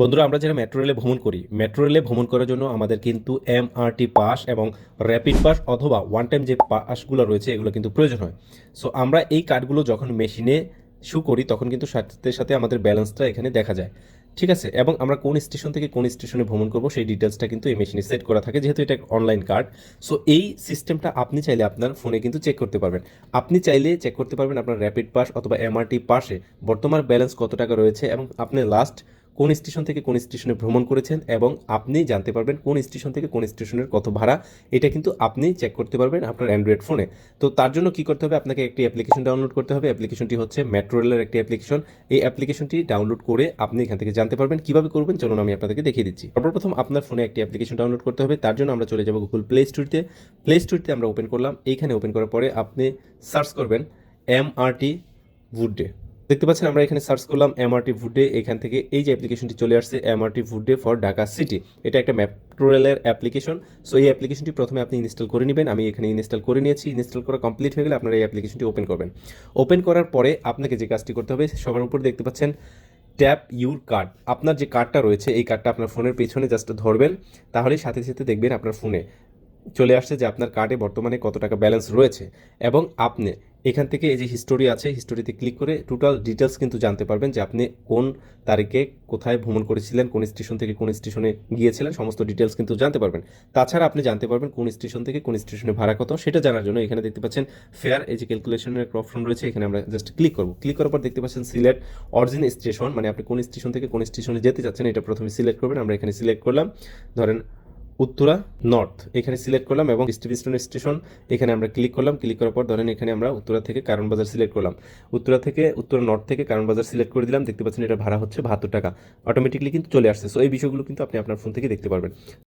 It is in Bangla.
বন্ধুরা, আমরা যারা মেট্রো রেলে ভ্রমণ করি মেট্রো রেলে ভ্রমণ করার জন্য আমাদের কিন্তু এমআরটি পাস এবং র্যাপিড পাস অথবা ওয়ান টাইম যে পাসগুলো রয়েছে, এগুলো কিন্তু প্রয়োজন হয়। সো আমরা এই কার্ডগুলো যখন মেশিনে শু করি, তখন কিন্তু সাথে সাথে আমাদের ব্যালেন্সটা এখানে দেখা যায়। ঠিক আছে? এবং আমরা কোন স্টেশন থেকে কোন স্টেশনে ভ্রমণ করব, সেই ডিটেলসটা কিন্তু এই মেশিনে সেট করা থাকে, যেহেতু এটা অনলাইন কার্ড সো এই সিস্টেমটা আপনি চাইলে আপনার ফোনে কিন্তু চেক করতে পারবেন। আপনি চাইলে চেক করতে পারবেন আপনার র্যাপিড পাস অথবা এমআরটি পাসে বর্তমান ব্যালেন্স কত টাকা রয়েছে এবং আপনি লাস্ট কোন স্টেশন থেকে কোন স্টেশনে ভ্রমণ করেছেন এবং আপনি জানতে পারবেন কোন স্টেশন থেকে কোন স্টেশনের কত ভাড়া। এটা কিন্তু আপনি চেক করতে পারবেন আপনার অ্যান্ড্রয়েড ফোনে তো তার জন্য কি করতে হবে? আপনাকে একটি অ্যাপ্লিকেশন ডাউনলোড করতে হবে। অ্যাপ্লিকেশনটি হচ্ছে মেট্রো রেলের একটি অ্যাপ্লিকেশন এই অ্যাপ্লিকেশনটি ডাউনলোড করে আপনি এখান থেকে জানতে পারবেন। কীভাবে করবেন? চলুন আমি আপনাদেরকে দেখিয়ে দিচ্ছি। সর্বপ্রথম আপনার ফোনে একটি অ্যাপ্লিকেশন ডাউনলোড করতে হবে। তার জন্য আমরা চলে যাব গুগল প্লে স্টোরিতে প্লে স্টোরিতে আমরা ওপেন করলাম। এইখানে ওপেন করার পরে আপনি সার্চ করবেন এমআরটি উড ডে দেখতে পাচ্ছেন, আমরা এখানে সার্চ করলাম এমআরটি ভুডে এখান থেকে এই যে অ্যাপ্লিকেশনটি চলে আসছে MRT buddy for Dhaka city এটা একটা মেট্রো রেলের অ্যাপ্লিকেশন সো এই অ্যাপ্লিকেশনটি প্রথমে আপনি ইনস্টল করে নেবেন। আমি এখানে ইনস্টল করে নিয়েছি। ইনস্টল করা কমপ্লিট হয়ে গেলে আপনারা এই অ্যাপ্লিকেশনটি ওপেন করবেন। ওপেন করার পরে আপনাকে যে কাজটি করতে হবে, সবার উপর দেখতে পাচ্ছেন ট্যাপ ইউর কার্ড আপনার যে কার্ডটা রয়েছে, এই কার্ডটা আপনার ফোনের পেছনে জাস্ট ধরবেন। তাহলে সাথে সাথে দেখবেন আপনার ফোনে চলে আসছে যে আপনার কার্ডে বর্তমানে কত টাকা ব্যালেন্স রয়েছে। এবং আপনি এখান থেকে এই যে হিস্টোরি আছে হিস্টোরিতে ক্লিক করে টোটাল ডিটেলস কিন্তু জানতে পারবেন যে আপনি কোন তারিখে কোথায় ভ্রমণ করেছিলেন, কোন স্টেশন থেকে কোন স্টেশনে গিয়েছিলেন, সমস্ত ডিটেলস কিন্তু জানতে পারবেন। তাছাড়া আপনি জানতে পারবেন কোন স্টেশন থেকে কোন স্টেশনে ভাড়া কত, সেটা জানার জন্য এখানে দেখতে পাচ্ছেন ফেয়ার এই যে ক্যালকুলেশনের একটা অপশন রয়েছে, এখানে আমরা জাস্ট ক্লিক করব। ক্লিক করার পর দেখতে পাচ্ছেন সিলেক্ট অরিজিন স্টেশন মানে আপনি কোন স্টেশন থেকে কোন স্টেশনে যেতে চাচ্ছেন এটা প্রথমে সিলেক্ট করবেন, আমরা এখানে সিলেক্ট করলাম। ধরেন উত্তরা নর্থ এখানে সিলেক্ট করলাম এবং ডিস্ট্রিবিউশন স্টেশন এখানে আমরা ক্লিক করলাম ক্লিক করার পর ধরেন এখানে আমরা উত্তরা থেকে কারণ বাজার সিলেক্ট করলাম। উত্তরা থেকে, উত্তরা নর্থ থেকে কারণ বাজার সিলেক্ট করে দিলাম, দেখতে পাচ্ছেন এটা ভাড়া হচ্ছে বাহাত্তর টাকা। অটোমেটিকলি কিন্তু চলে আসছে। সো এই বিষয়গুলো কিন্তু আপনি আপনার ফোন থেকে দেখতে পারবেন।